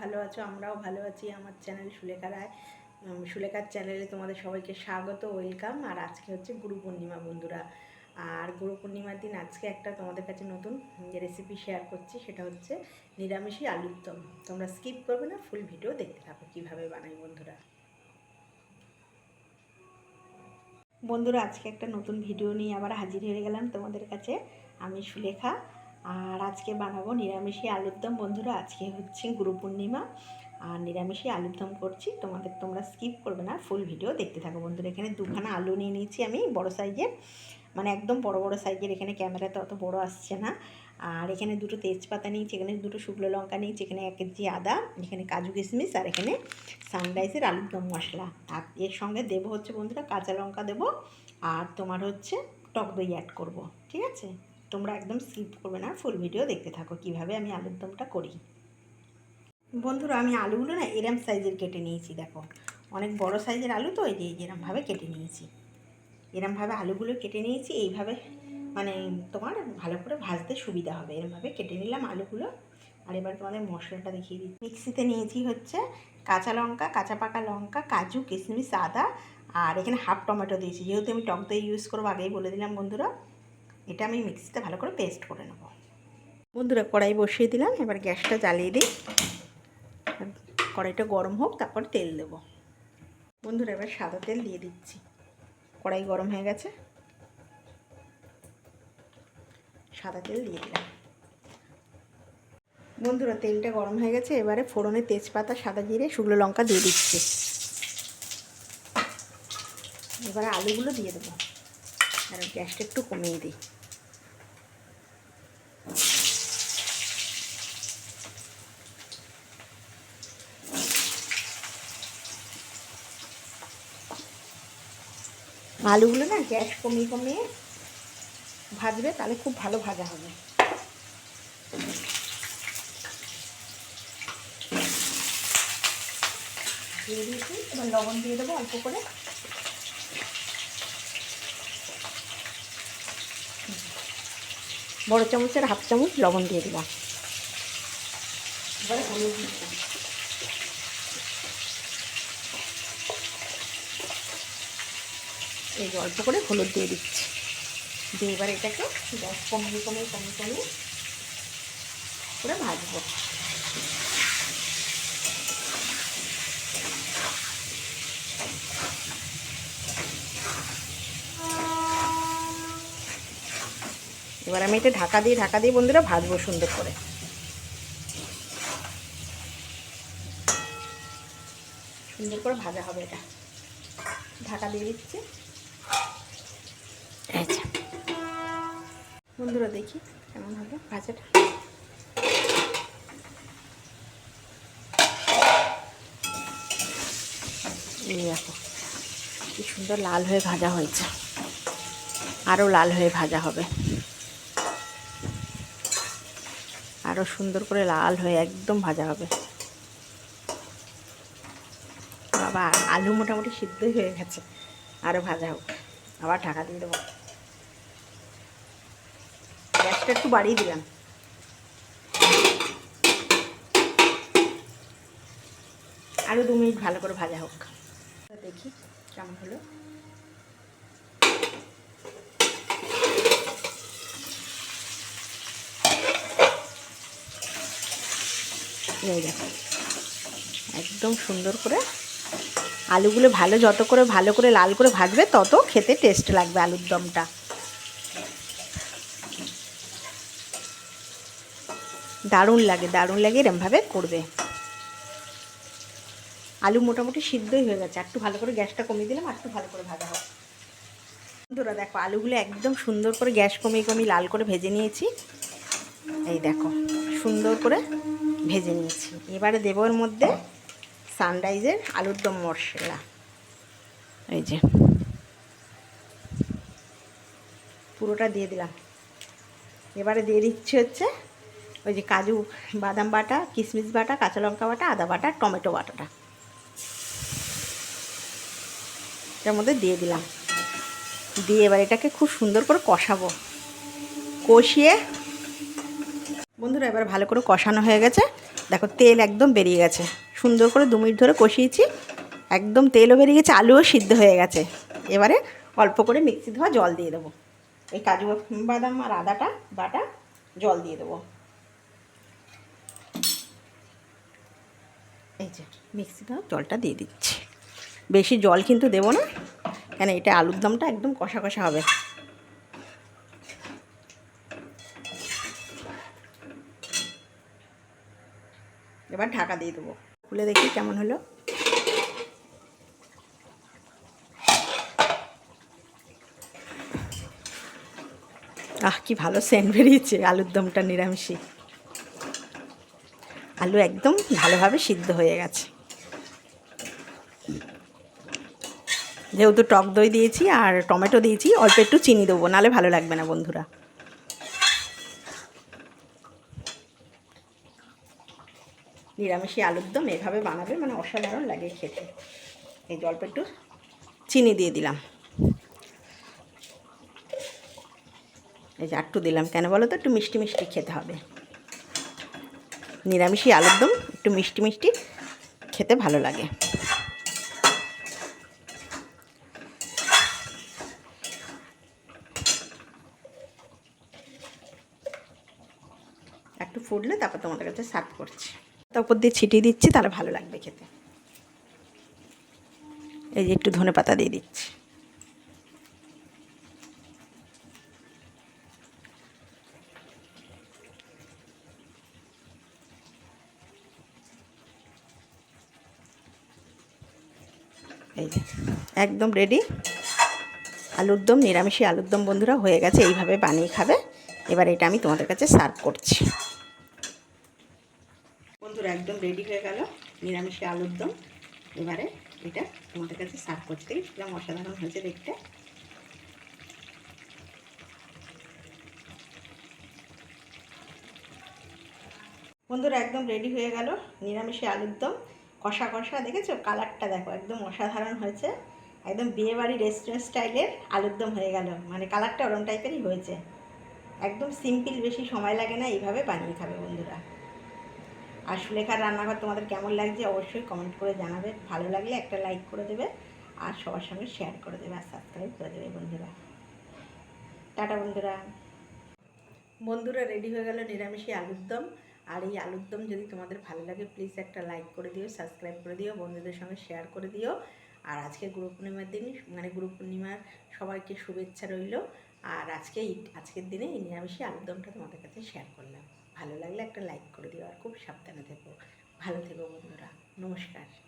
ভালো আছো? আমরাও ভালো আছি। আমার চ্যানেল সুলেখা রায়। সুলেখার চ্যানেলে তোমাদের সবাইকে স্বাগত, ওয়েলকাম। আর আজকে হচ্ছে গুরু পূর্ণিমা, বন্ধুরা। আর গুরু পূর্ণিমার দিন আজকে একটা তোমাদের কাছে নতুন রেসিপি শেয়ার করছি, সেটা হচ্ছে নিরামিষই আলুর দম। তোমরা স্কিপ করবে না ফুল ভিডিও দেখতে থাকো কীভাবে বানাই, বন্ধুরা। বন্ধুরা, আজকে একটা নতুন ভিডিও নিয়ে আবার হাজির হয়ে গেলাম তোমাদের কাছে। আমি সুলেখা। আর আজকে বানাবো নিরামিষি আলুর দম। বন্ধুরা, আজকে হচ্ছে গুরু পূর্ণিমা আর নিরামিষি আলুর দম করছি। তোমাদের তোমরা স্কিপ করবে না ফুল ভিডিও দেখতে থাকো। বন্ধুরা, এখানে দুখানা আলু নিয়ে নিয়েছি আমি, বড় সাইজের মানে একদম বড় বড় সাইজের এখানে ক্যামেরাতে অত বড় আসছে না। আর এখানে দুটো তেজপাতা নিয়েছি, এখানে দুটো শুকনো লঙ্কা নিয়েছি, এখানে এক কেজি আদা, এখানে কাজু কিশমিশ, আর এখানে সানরাইসের আলুর দম মশলা। আর এর সঙ্গে দেবো হচ্ছে বন্ধুরা, কাঁচা লঙ্কা দেবো, আর তোমার হচ্ছে টক দই অ্যাড করব। ঠিক আছে? তোমরা একদম স্কিপ করবে না ফুল ভিডিও দেখতে থাকো কীভাবে আমি আলুর দমটা করি। বন্ধুরা, আমি আলুগুলো না এরম সাইজের কেটে নিয়েছি, দেখো। অনেক বড় সাইজের আলু তো, এই যে এরমভাবে কেটে নিয়েছি। এরমভাবে আলুগুলো কেটে নিয়েছি, এইভাবে মানে তোমার ভালো করে ভাজতে সুবিধা হবে। এরমভাবে কেটে নিলাম আলুগুলো। আর এবার তোমাদের মশলাটা দেখিয়ে দিই মিক্সিতে নিয়েছি হচ্ছে কাঁচা লঙ্কা, কাঁচা পাকা লঙ্কা, কাজু, কিশমিশ, আদা, আর এখানে হাফ টমেটো দিয়েছি। যেহেতু আমি টক দই ইউজ করব, আগেই বলে দিলাম বন্ধুরা। এটা আমি মিক্সিতে ভালো করে পেস্ট করে নেব। বন্ধুরা, কড়াই বসিয়ে দিলাম। এবার গ্যাসটা জ্বালিয়ে দিই। কড়াইটা গরম হোক, তারপর তেল দেব। বন্ধুরা, এবার সাদা তেল দিয়ে দিচ্ছি। কড়াই গরম হয়ে গেছে। সাদা তেল দিয়ে দিলাম। বন্ধুরা, তেলটা গরম হয়ে গেছে। এবারে ফোড়নে তেজপাতা, সাদা জিরে, শুকনো লঙ্কা দিয়ে দিচ্ছি। এবারে আলুগুলো দিয়ে দেবো। আর গ্যাসটা একটু কমিয়ে দিই। আলুগুলো না গ্যাস কমিয়ে কমিয়ে ভাজবে, তাহলে খুব ভালো ভাজা হবে। দিয়ে লবণ দিয়ে দেবো অল্প করে। বড় চামচের হাফ চামচ লবণ দিয়ে দিলাম। এবার হলুদ দিলাম। এই অল্প করে হলুদ দিয়ে দিচ্ছি। দিয়ে এবার এটাকে দশ কমিয়ে কমে কমিয়ে কমিয়ে করে ভাজবো। এবার আমি এটা ঢাকা দিয়ে ঢাকা দিয়ে বন্ধুরা ভাজবো সুন্দর করে। সুন্দর করে ভাজা হবে এটা। ঢাকা দিয়ে দিচ্ছি। আচ্ছা। বন্ধুরা দেখি কেমন হবে ভাজাটা। এই দেখো কি সুন্দর লাল হয়ে ভাজা হয়েছে। আরও লাল হয়ে ভাজা হবে। আরও সুন্দর করে লাল হয়ে একদম ভাজা হবে। বাবা, আলু মোটামুটি সিদ্ধই হয়ে গেছে আরও ভাজা হোক। আবার ঢাকা দিয়ে দেবো। গ্যাসটা একটু বাড়িয়ে দিলাম। আরও দু মিনিট ভালো করে ভাজা হোক। দেখি কেমন হলো। এই দেখো। একদম সুন্দর করে আলুগুলো ভালো, যত করে ভালো করে লাল করে ভাজবে, তত খেতে টেস্ট লাগবে আলুর দমটা। দারুণ লাগে দারুণ লাগে এরমভাবে করবে। আলু মোটামুটি সিদ্ধই হয়ে গেছে। একটু ভালো করে গ্যাসটা কমিয়ে দিলাম একটু ভালো করে ভাজা হোক। বন্ধুরা দেখো, আলুগুলো একদম সুন্দর করে গ্যাস কমিয়ে কমিয়ে লাল করে ভেজে নিয়েছি। এই দেখো, সুন্দর করে ভেজে নিয়েছি। এবারে দেবো এর মধ্যে সানরাইজের আলুর দম মশলা। এই যে। পুরোটা দিয়ে দিলাম। এবারে দিয়ে দিচ্ছি হচ্ছে ওই যে কাজু বাদাম বাটা কিশমিশ বাটা কাঁচা লঙ্কা বাটা আদা বাটা টমেটো বাটাটা। এটার মধ্যে দিয়ে দিলাম। দিয়ে এবার এটাকে খুব সুন্দর করে কষাবো। কষিয়ে বন্ধুরা, এবার ভালো করে কষানো হয়ে গেছে। দেখো, তেল একদম বেরিয়ে গেছে। সুন্দর করে দু মিনিট ধরে কষিয়েছি। একদম তেলও বেরিয়ে গেছে, আলুও সিদ্ধ হয়ে গেছে। এবারে অল্প করে মিক্সি ধোয়া জল দিয়ে দেবো। এই কাজু বাদাম আর আদাটা, বাটা, জল দিয়ে দেবো। এই যে মিক্সি ধোয়া জলটা দিয়ে দিচ্ছি। বেশি জল কিন্তু দেবো না, কেন এটা আলুর দমটা একদম কষা কষা হবে। এবার ঢাকা দিয়ে দেবো। খুলে দেখি কেমন হলো। আহ, কি ভালো সেন্ট বেরিয়েছে আলুর দমটা নিরামিষই। আলু একদম ভালোভাবে সিদ্ধ হয়ে গেছে। যেহেতু টক দই দিয়েছি আর টমেটো দিয়েছি, অল্প একটু চিনি দেবো নালে ভালো লাগবে না বন্ধুরা। নিরামিষি আলুর দম এভাবে বানাবে মানে অসাধারণ লাগে খেতে। এই যে অল্প একটু চিনি দিয়ে দিলাম। এই যে একটু দিলাম কেন বলো তো? একটু মিষ্টি মিষ্টি খেতে হবে। নিরামিষি আলুর দম একটু মিষ্টি মিষ্টি খেতে ভালো লাগে। একটু ফুটলে তারপর তোমাদের কাছে সার্ভ করছি। তার উপর দিয়ে ছিটিয়ে দিচ্ছি, তাহলে ভালো লাগবে খেতে। এই যে একটু ধনে পাতা দিয়ে দিচ্ছি। এই একদম রেডি আলুর দম নিরামিষি আলুর দম বন্ধুরা, হয়ে গেছে, এইভাবে বানিয়ে খাবে। এবার এটা আমি তোমাদের কাছে সার্ভ করছি। একদম রেডি হয়ে গেল। নিরামিষে আলুর দম। এবারে এটা তোমাদের কাছে সার্ভ করছি। দেখেছিলাম অসাধারণ হয়েছে দেখতে। বন্ধুরা, একদম রেডি হয়ে গেল নিরামিষে আলুর দম। কষা কষা, দেখেছ? কালারটা দেখো, একদম অসাধারণ হয়েছে। একদম বিয়েবাড়ি রেস্টুরেন্ট স্টাইলের আলুর দম হয়ে গেল। মানে কালারটা ওরম টাইপেরই হয়েছে। একদম সিম্পল বেশি সময় লাগে না এইভাবে বানিয়ে খাবে বন্ধুরা। আর সুলেখার রান্নাঘর তোমাদের কেমন লাগছে অবশ্যই কমেন্ট করে জানাবে। ভালো লাগলে একটা লাইক করে দেবে আর সবার সঙ্গে শেয়ার করে দেবে আর সাবস্ক্রাইব করে দেবে বন্ধুরা। টাটা বন্ধুরা। বন্ধুরা রেডি হয়ে গেল নিরামিষি আলুর দম। আর এই আলুর দম যদি তোমাদের ভালো লাগে প্লিজ একটা লাইক করে দিও সাবস্ক্রাইব করে দিও, বন্ধুদের সঙ্গে শেয়ার করে দিও। আর আজকে গুরু পূর্ণিমার দিন মানে গুরু পূর্ণিমার সবাইকে শুভেচ্ছা রইল। আর আজকে আজকের দিনে এই নিরামিষি আলুর দমটা তোমাদের কাছে শেয়ার করলাম। ভালো লাগলে একটা লাইক করে দিও আর খুব সাবধানে থেকো। ভালো থেকো বন্ধুরা নমস্কার।